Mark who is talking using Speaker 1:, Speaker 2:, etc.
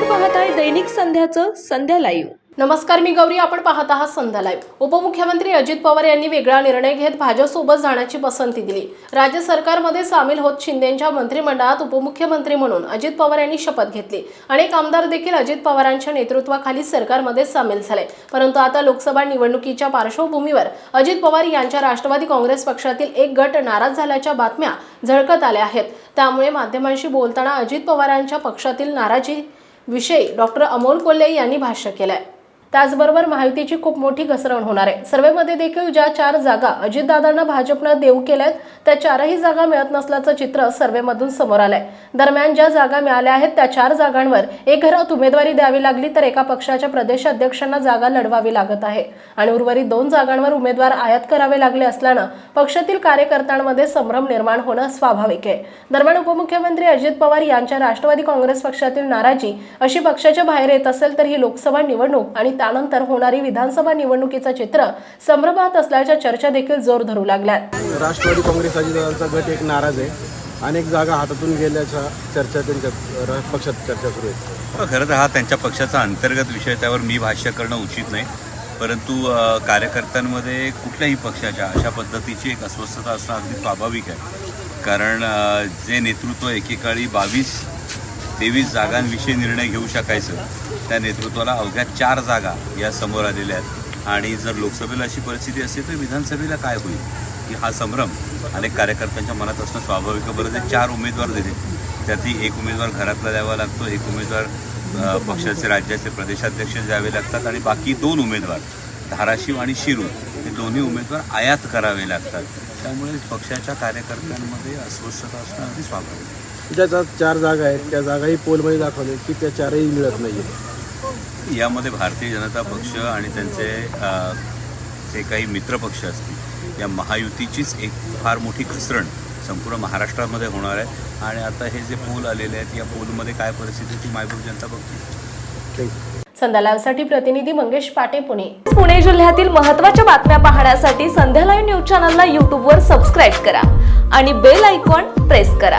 Speaker 1: पाहत आहे दैनिक संध्याचं संध्या लाईव्ह
Speaker 2: नमस्कार मी गौरी. आपण पाहत आहात संध्या लाईव्ह उपमुख्यमंत्री अजित पवार यांनी वेगळा निर्णय घेत भाजपसोबत जाण्याची पसंती दिली. राज्य सरकारमध्ये सामील होत शिंदेच्या मंत्रिमंडळात उपमुख्यमंत्री म्हणून अजित पवार यांनी शपथ घेतली. अनेक आमदार देखील अजित पवारांच्या नेतृत्वाखाली सरकारमध्ये सामील झाले. परंतु आता लोकसभा निवडणुकीच्या पार्श्वभूमीवर अजित पवार यांच्या राष्ट्रवादी काँग्रेस पक्षातील एक गट नाराज झाल्याच्या बातम्या झळकत आल्या आहेत. त्यामुळे माध्यमांशी बोलताना अजित पवारांच्या पक्षातील नाराजी विषयी डॉक्टर अमोल कोल्हे यांनी भाष्य केलं आहे त्याचबरोबर महायुतीची खूप मोठी घसरण होणार आहे. सर्वेमध्ये देखील ज्या चार जागा अजितदादांना भाजपनं देऊ केल्यात त्या चारही जागा मिळत नसल्याचं चित्र सर्वेमधून समोर आलंय. दरम्यान ज्या जागा मिळाल्या आहेत त्या चार जागांवर एक घरात उमेदवारी द्यावी लागली तर एका पक्षाच्या प्रदेश अध्यक्षांना जागा लढवावी लागत आहे. आणि उर्वरित दोन जागांवर उमेदवार आयात करावे लागले असल्यानं पक्षातील कार्यकर्त्यांमध्ये संभ्रम निर्माण होणं स्वाभाविक आहे. दरम्यान उपमुख्यमंत्री अजित पवार यांच्या राष्ट्रवादी काँग्रेस पक्षातील नाराजी अशी पक्षाच्या बाहेर येत असेल तर ही लोकसभा निवडणूक आणि त्यानंतर होणारी विधानसभा निवडणुकीचं चित्र संभ्रमात असल्याच्या चर्चा देखील जोर धरू लागल्यात.
Speaker 3: राष्ट्रवादी काँग्रेस अजितदादांचा गट एक नाराज आहे. अनेक जागा हातातून गेल्याच्या चर्चा त्यांच्या पक्षात चर्चा सुरू आहे.
Speaker 4: हो, खरं तर हा त्यांच्या पक्षाचा अंतर्गत विषय आहे, त्यावर मी भाष्य करणं उचित नाही. परंतु कार्यकर्त्यांमध्ये कुठल्याही पक्षाच्या अशा पद्धतीची एक अस्वस्थता असणं अगदी स्वाभाविक आहे. कारण जे नेतृत्व एकेकाळी बावीस तेवीस जागांविषयी निर्णय घेऊ शकायचं त्या नेतृत्वाला अवघ्या चार जागा या समोर आलेल्या आहेत. आणि जर लोकसभेला अशी परिस्थिती असेल तर विधानसभेला काय होईल? की हा संभ्रम अनेक कार्यकर्त्यांच्या मनात असणं स्वाभाविक बरं ते चार उमेदवार दिले त्यातही एक उमेदवार घरातला द्यावा लागतो एक उमेदवार पक्षाचे राज्याचे प्रदेशाध्यक्ष द्यावे लागतात आणि बाकी दोन उमेदवार धाराशिव आणि शिरूर हे दोन्ही उमेदवार आयात करावे लागतात. त्यामुळे पक्षाच्या कार्यकर्त्यांमध्ये अस्वस्थता असणं अगदी स्वाभाविक
Speaker 3: ज्या ज्या चार जागा आहेत त्या जागाही पोलमध्ये दाखवले की त्या चारही मिळत नाही आहेत
Speaker 4: यामध्ये भारतीय जनता पक्ष आणि त्यांचे जे काही मित्रपक्ष असतील या महायुतीचीच एक फार मोठी घसरण संपूर्ण महाराष्ट्रामध्ये होणार आहे. आणि आता हे जे पोल आलेले आहेत या पोलमध्ये काय परिस्थिती ती मायबूब जनता बघते
Speaker 3: थँक्यू
Speaker 2: संध्या लाईव्हसाठी प्रतिनिधी मंगेश पाटे पुणे.
Speaker 1: पुणे जिल्ह्यातील महत्त्वाच्या बातम्या पाहण्यासाठी संध्या लाईव्ह न्यूज चॅनलला यूट्यूबवर सबस्क्राईब करा आणि बेल आयकॉन प्रेस करा.